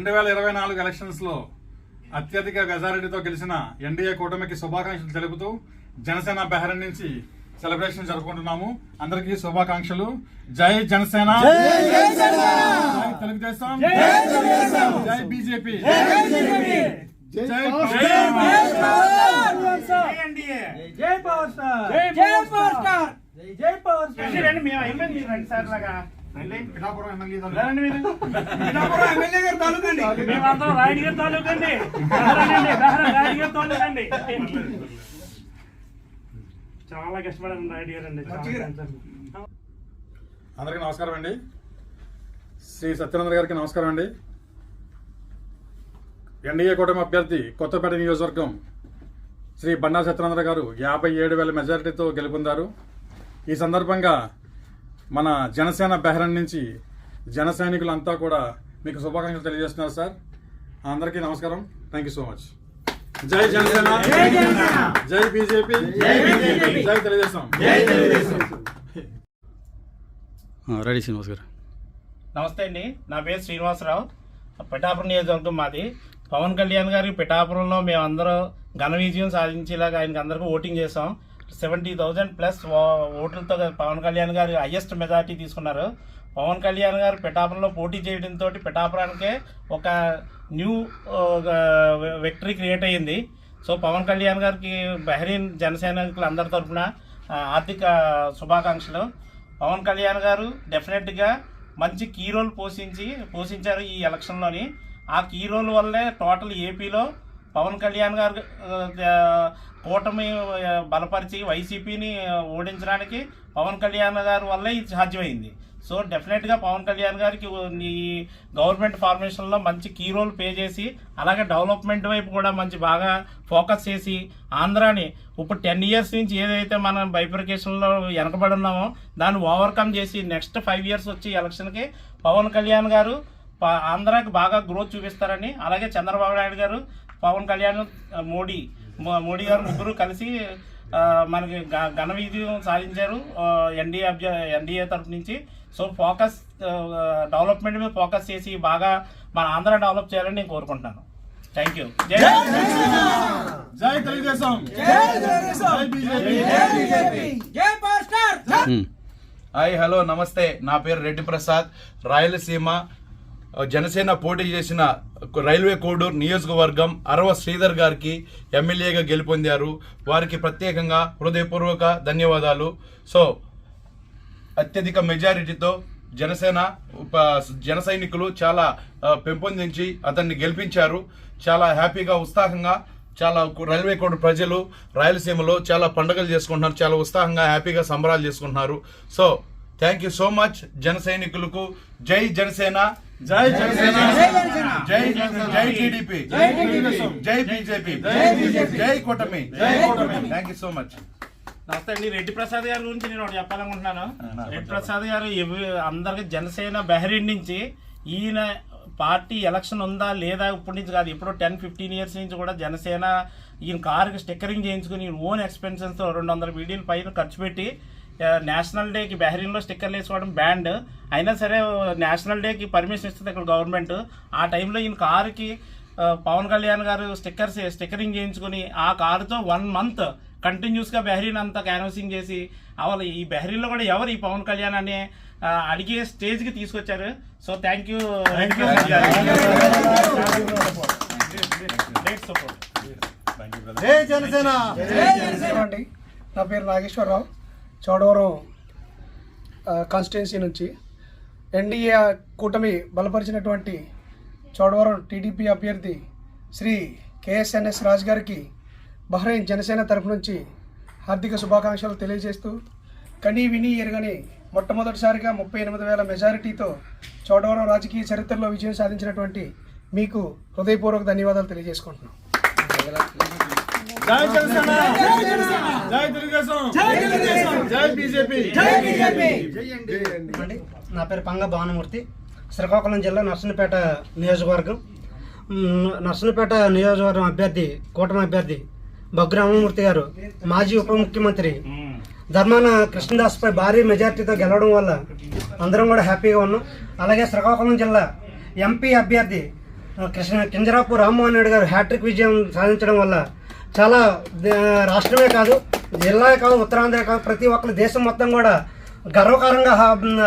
రెండు వేల ఇరవై నాలుగు ఎలక్షన్స్లో అత్యధిక మెజారిటీతో గెలిచిన ఎన్డీఏ కూటమికి శుభాకాంక్షలు తెలుపుతూ జనసేన బెహరన్ నుంచి సెలబ్రేషన్ జరుపుకుంటున్నాము అందరికీ శుభాకాంక్షలు జై జనసేన జై తెలుగుదేశం జై బీజేపీ జై జై పవర్ స్టార్ జై పవర్ స్టార్ జై జై పవర్ స్టార్ రండి మేము అయిపోయింది రెండు సార్లు లాగా రండి పిఠాపురం ఎమ్మెల్యే రండి మీరు పిఠాపురం ఎమ్మెల్యే గారు తాలూకండి మేమందరం రాయుడు గారి తాలూకండి రండి బెహరా రాయుడు గారి తాలూకండి చాలా కష్టపడాను రాయుడు గారు అండి చాలా మంచిగా. కష్టపడ్డాను. అందరికీ నమస్కారం అండి శ్రీ సత్యనంద్ర గారికి నమస్కారం అండి ఎన్డీఏ కూటమి అభ్యర్థి కొత్తపేట నియోజకవర్గం శ్రీ బండా సత్యనంద్ర గారు యాభై ఏడు వేల మెజారిటీతో గెలుపొందారు ఈ సందర్భంగా మన జనసేన బెహరన్ నుంచి జన సైనికులంతా కూడా మీకు శుభాకాంక్షలు తెలియజేస్తున్నారు సార్. అందరికీ నమస్కారం. థ్యాంక్ యూ సో మచ్ జై జనసేన. జై బీజేపీ. జై తెలుగుదేశం. రెడీ శ్రీనివాస్ గారు. నమస్తే అండి. నా పేరు శ్రీనివాసరావు. పిఠాపురం నియోజకవర్గం మాది. పవన్ కళ్యాణ్ గారి పిఠాపురంలో మేమందరం ఘన విజయం సాధించేలాగా ఆయనకి అందరికీ ఓటింగ్ చేసాం సెవెంటీ థౌజండ్ ప్లస్ ఓట్లతో పవన్ కళ్యాణ్ గారు హయ్యెస్ట్ మెజార్టీ తీసుకున్నారు. పవన్ కళ్యాణ్ గారు పిఠాపురంలో పోటీ చేయడంతో పిఠాపురానికే ఒక న్యూ విక్టరీ క్రియేట్ అయ్యింది. సో పవన్ కళ్యాణ్ గారికి బహ్రీన్ జనసైనికులు అందరి తరఫున ఆర్థిక శుభాకాంక్షలు. పవన్ కళ్యాణ్ గారు డెఫినెట్గా మంచి కీ రోల్ పోషించి పోషించారు ఈ ఎలక్షన్లోని ఆ కీ రోల్ వల్లే టోటల్ ఏపీలో పవన్ కళ్యాణ్ గారు కూటమి బలపరిచి వైసీపీని ఓడించడానికి పవన్ కళ్యాణ్ గారి వల్లే ఇది సాధ్యమైంది. సో డెఫినెట్గా పవన్ కళ్యాణ్ గారికి ఈ గవర్నమెంట్ ఫార్మేషన్లో మంచి కీ రోల్ పే చేసి అలాగే డెవలప్మెంట్ వైపు కూడా మంచి బాగా ఫోకస్ చేసి ఆంధ్రాని ఇప్పుడు టెన్ ఇయర్స్ నుంచి ఏదైతే మనం బైఫర్కేషన్లో వెనకబడి ఉన్నామో దాన్ని ఓవర్కమ్ చేసి నెక్స్ట్ ఫైవ్ ఇయర్స్ వచ్చి ఎలక్షన్కి పవన్ కళ్యాణ్ గారు ఆంధ్రాకి బాగా గ్రోత్ చూపిస్తారని అలాగే చంద్రబాబు నాయుడు గారు పవన్ కళ్యాణ్ మోడీ మోడీ గారు ముగ్గురు కలిసి మనకి గ- ఘన విజయం సాధించారు. ఎన్డీఏ అభ్య ఎన్డీఏ తరఫు నుంచి. సో ఫోకస్ డెవలప్మెంట్ మీద ఫోకస్ చేసి బాగా మన ఆంధ్ర డెవలప్ చేయాలని నేను కోరుకుంటున్నాను. Thank you. జై జై తెలుగుదేశం. జై బీజేపీ. జై పవర్ స్టార్. హాయ్ హలో నమస్తే. నా పేరు రెడ్డి ప్రసాద్. రాయలసీమ జనసేన పోటీ చేసిన రైల్వే కోడూరు నియోజకవర్గం అరవ శ్రీధర్ గారికి ఎమ్మెల్యేగా గెలుపొందారు. వారికి ప్రత్యేకంగా హృదయపూర్వక ధన్యవాదాలు. సో అత్యధిక మెజారిటీతో జనసేన ఉప- జన సైనికులు చాలా పెంపొందించి అతన్ని గెలిపించారు. చాలా హ్యాపీగా ఉత్సాహంగా చాలా రైల్వే కోడ్ ప్రజలు రాయలసీమలో చాలా పండుగలు చేసుకుంటున్నారు. చాలా ఉత్సాహంగా హ్యాపీగా సంబరాలు చేసుకుంటున్నారు. So thank you so much జన సైనికులకు. జై జనసేన. జై జనసేన. జై జై టీడీపీ. జై బీజేపీ. జై కూటమి. థ్యాంక్ యూ సో మచ్ నమస్తే అండి రెడ్డి ప్రసాద్ గారి గురించి నేను ఒకటి చెప్పాలనుకుంటున్నాను. రెడ్డి ప్రసాద్ గారు అందరికి జనసేన బెహరీన్ నుంచి ఈయన పార్టీ ఎలక్షన్ ఉందా లేదా ఇప్పటి నుంచి కాదు ఇప్పుడు టెన్ ఫిఫ్టీన్ ఇయర్స్ నుంచి కూడా జనసేన ఈయన కారుకి స్టిక్కరింగ్ చేయించుకుని ఈయన ఓన్ ఎక్స్పెన్సెస్తో రెండు వందల వీడియోల పైన ఖర్చు పెట్టి నేషనల్ డేకి బెహరీన్లో స్టిక్కర్లు వేసుకోవడం బ్యాండ్ అయినా సరే నేషనల్ డేకి పర్మిషన్ ఇస్తుంది ఇక్కడ గవర్నమెంట్ ఆ టైంలో ఈయన కారుకి పవన్ కళ్యాణ్ గారు స్టిక్కర్స్ స్టిక్కరింగ్ చేయించుకుని ఆ కారుతో వన్ మంత్ కంటిన్యూస్గా బెహరీన్ అంతా క్యాన్వసింగ్ చేసి అవల్ ఈ బెహరీన్లో కూడా ఎవరు ఈ పవన్ కళ్యాణ్ అనే అడిగే స్టేజ్కి తీసుకొచ్చారు so thank you great support జై జనసేన అండి నా పేరు నాగేశ్వరరావు చోడవరం కాన్స్టిట్యున్సీ నుంచి ఎన్డీఏ కూటమి బలపరిచినటువంటి చోడవరం టీడీపీ అభ్యర్థి శ్రీ కేఎస్ఎన్ఎస్ రాజు గారికి బహ్రెయిన్ జనసేన తరఫు నుంచి హార్దిక శుభాకాంక్షలు తెలియజేస్తూ కనీ విని ఎరగని మొట్టమొదటిసారిగా ముప్పై ఎనిమిది వేల మెజారిటీతో చోడవరం రాజకీయ చరిత్రలో విజయం సాధించినటువంటి మీకు హృదయపూర్వక ధన్యవాదాలు తెలియజేసుకుంటున్నాం. జై జనసేన! జై తెలుగుదేశం! జై బీజేపీ! నా పేరు పంగ భానుమూర్తి. శ్రీకాకుళం జిల్లా నర్సనపేట నియోజకవర్గం. మ్, నర్సనపేట నియోజకవర్గం అభ్యర్థి కూటమి అభ్యర్థి బగ్గు రామమూర్తి గారు మాజీ ఉప ముఖ్యమంత్రి ధర్మాన కృష్ణదాస్పై భారీ మెజార్టీతో గెలవడం వల్ల అందరం కూడా హ్యాపీగా ఉన్నాం. అలాగే శ్రీకాకుళం జిల్లా ఎంపీ అభ్యర్థి కృష్ణ కింజరాపు రామ్మోహన్ రెడ్డి గారు హ్యాట్రిక్ విజయం సాధించడం వల్ల చాలా రాష్ట్రమే కాదు జిల్లా కాదు ఉత్తరాంధ్ర కాదు ప్రతి ఒక్కరు దేశం మొత్తం కూడా గర్వకారంగా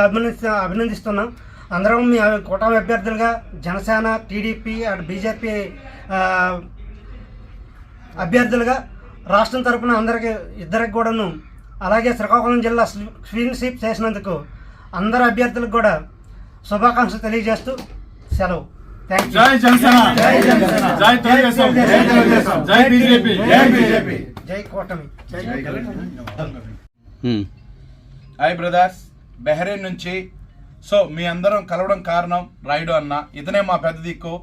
అభినంది అభినందిస్తున్నాం. అందరం మీ కూటమి అభ్యర్థులుగా జనసేన టీడీపీ అండ్ బీజేపీ అభ్యర్థులుగా రాష్ట్రం తరఫున అందరికి ఇద్దరికి కూడాను అలాగే శ్రీకాకుళం జిల్లా స్క్రీన్షిప్ చేసినందుకు అందరు అభ్యర్థులకు కూడా శుభాకాంక్షలు తెలియజేస్తూ సెలవు. జై జనసేన. జై తెలుగుదేశం. జై బీజేపీ. జై కూటమి. ఉమ్. హాయ్ బ్రదర్స్ బెహ్రెయిన్ నుంచి. సో మీ అందరం కలవడం కారణం రాయుడు అన్న. ఇతనే మా పెద్ద దిక్కు.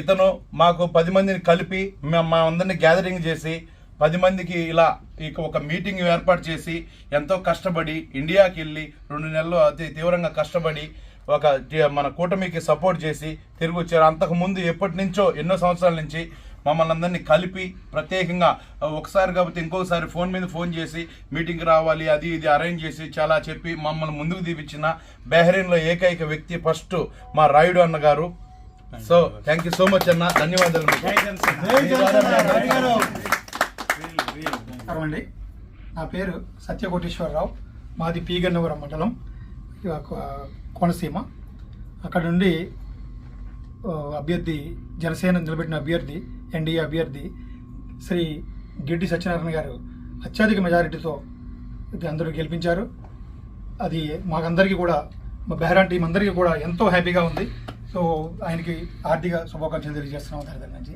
ఇతను మాకు పది మందిని కలిపి మేము మా అందరిని గ్యాదరింగ్ చేసి పది మందికి ఇలా ఇక ఒక మీటింగ్ ఏర్పాటు చేసి ఎంతో కష్టపడి ఇండియాకి వెళ్ళి రెండు నెలలు అతి తీవ్రంగా కష్టపడి ఒక మన కూటమికి సపోర్ట్ చేసి తిరిగి వచ్చారు. అంతకు ముందు ఎప్పటి నుంచో ఎన్నో సంవత్సరాల నుంచి మమ్మల్ని అందరినీ కలిపి ప్రత్యేకంగా ఒకసారి కాకపోతే ఇంకొకసారి ఫోన్ మీద ఫోన్ చేసి మీటింగ్కి రావాలి అది ఇది అరేంజ్ చేసి చాలా చెప్పి మమ్మల్ని ముందుకు తీపిచ్చిన బెహ్రెయిన్లో ఏకైక వ్యక్తి ఫస్ట్ మా రాయుడు అన్న గారు so thank you so much అన్న. ధన్యవాదాలు. అండి. నా పేరు సత్యకోటేశ్వరరావు. మాది పీగన్నవరం మండలం. కోనసీమ. అక్కడ నుండి అభ్యర్థి జనసేన నిలబెట్టిన అభ్యర్థి ఎన్డీఏ అభ్యర్థి శ్రీ గిడ్డి సత్యనారాయణ గారు అత్యధిక మెజారిటీతో ఇది అందరూ గెలిపించారు. అది మాకందరికీ కూడా మా బెహరాన్ టీం అందరికీ కూడా ఎంతో హ్యాపీగా ఉంది. సో ఆయనకి ఆర్థిక శుభాకాంక్షలు తెలియజేస్తున్నాం దాని దగ్గర నుంచి.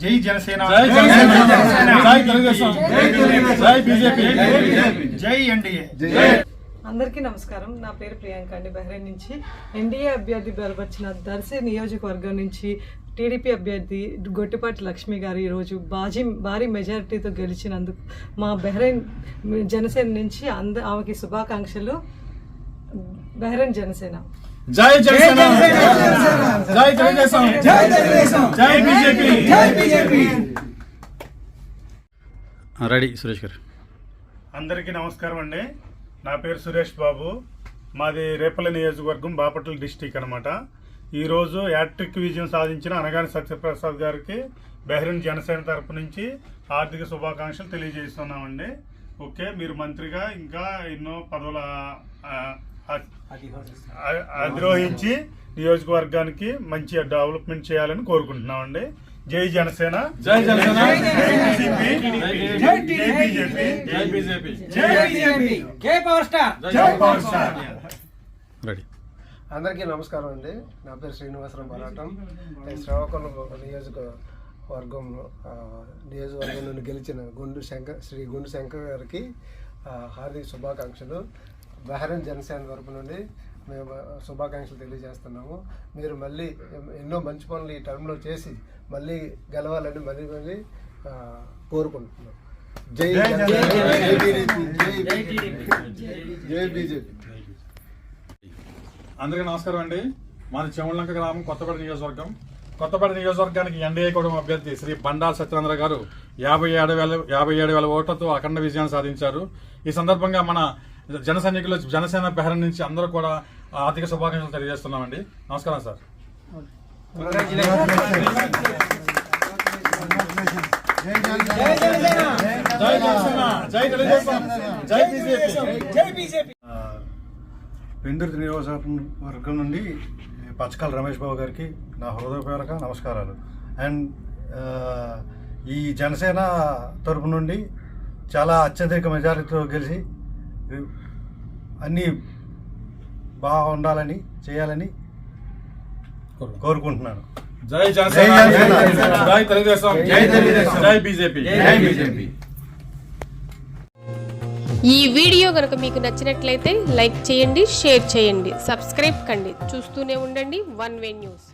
జై జనసేన. జై జనసేన. జై తెలుగుదేశం జై బీజేపీ. జై ఎన్డీఏ. అందరికీ నమస్కారం. నా పేరు ప్రియాంక అండి. బహ్రెయిన్ నుంచి ఎన్డీఏ అభ్యర్థి బలపరిచిన దర్శి నియోజకవర్గం నుంచి టీడీపీ అభ్యర్థి గొట్టిపాటి లక్ష్మి గారు ఈరోజు బాజీ భారీ మెజారిటీతో గెలిచినందుకు మా బహ్రెయిన్ జనసేన నుంచి అంద ఆమెకి శుభాకాంక్షలు. బహ్రెయిన్ జనసేన. జై జనసేన! జై తెలుగుదేశం! జై తెలుగుదేశం! జై బీజేపీ! జై బీజేపీ! రెడీ సురేష్ గారు. అందరికీ నమస్కారం అండి. నా పేరు సురేష్ బాబు. మాది రేపల్లి నియోజకవర్గం బాపట్ల డిస్టిక్ అనమాట ఈరోజు యాట్రిక్ విజయం సాధించిన అనగాని సత్యప్రసాద్ గారికి బెహ్రెన్ జనసేన తరపు నుంచి ఆర్థిక శుభాకాంక్షలు తెలియజేస్తున్నామండి. ఓకే మీరు మంత్రిగా ఇంకా ఎన్నో పదవుల అధిరోహించి నియోజకవర్గానికి మంచి డెవలప్మెంట్ చేయాలని కోరుకుంటున్నామండి. జై జనసేన. జై జనసేన. జై జై బీజేపీ జై బీజేపీ. జై బీజేపీ. జై పవర్ స్టార్. జై పవర్ స్టార్. రెడీ. అందరికీ నమస్కారం అండి. నా పేరు శ్రీనివాసరావు పోరాటం నేను శ్రీకాకుళం నియోజకవర్గం నియోజకవర్గం నుండి గెలిచిన గుండు శంకర్ శ్రీ గుండు శంకర్ గారికి హార్దిక శుభాకాంక్షలు. బహ్రెన్ జనసేన తరపు నుండి మేము శుభాకాంక్షలు తెలియజేస్తున్నాము. మీరు మళ్ళీ ఎన్నో మంచి పనులు ఈ టర్మ్లో చేసి మళ్ళీ గెలవాలని మళ్ళీ మళ్ళీ కోరుకుంటున్నాం. జై జై బీజేపీ, జై జై బీజేపీ అందరికీ నమస్కారం అండి. మాది చెవులంక గ్రామం కొత్తపేట నియోజకవర్గం. కొత్తపేట నియోజకవర్గానికి ఎన్డీఏ కుటుంబ అభ్యర్థి శ్రీ బండాల సత్యేంద్ర గారు యాభై ఏడు వేల యాభై ఏడు వేల ఓట్లతో అఖండ విజయాన్ని సాధించారు. ఈ సందర్భంగా మన జన సైనికులు జనసేన బెహరం నుంచి అందరూ కూడా ఆర్థిక శుభాకాంక్షలు తెలియజేస్తున్నామండి. నమస్కారం సార్. పెందుర్తి నియోజకవర్గం నుండి పచ్చకాల రమేష్ బాబు గారికి నా హృదయపూర్వక నమస్కారాలు. అండ్ ఈ జనసేన తరపు నుండి చాలా అత్యధిక మెజారిటీతో గెలిచి అన్నీ బాగా ఉండాలని చేయాలని కోరుకుంటున్నాను. జై జనసేన. జై జనసేన. జై తెలుగుదేశం. జై తెలుగుదేశం. జై బీజేపీ. జై బీజేపీ. ఈ వీడియో కనుక మీకు నచ్చినట్లయితే లైక్ చేయండి షేర్ చేయండి సబ్స్క్రైబ్ కండి. చూస్తూనే ఉండండి వన్ వే న్యూస్.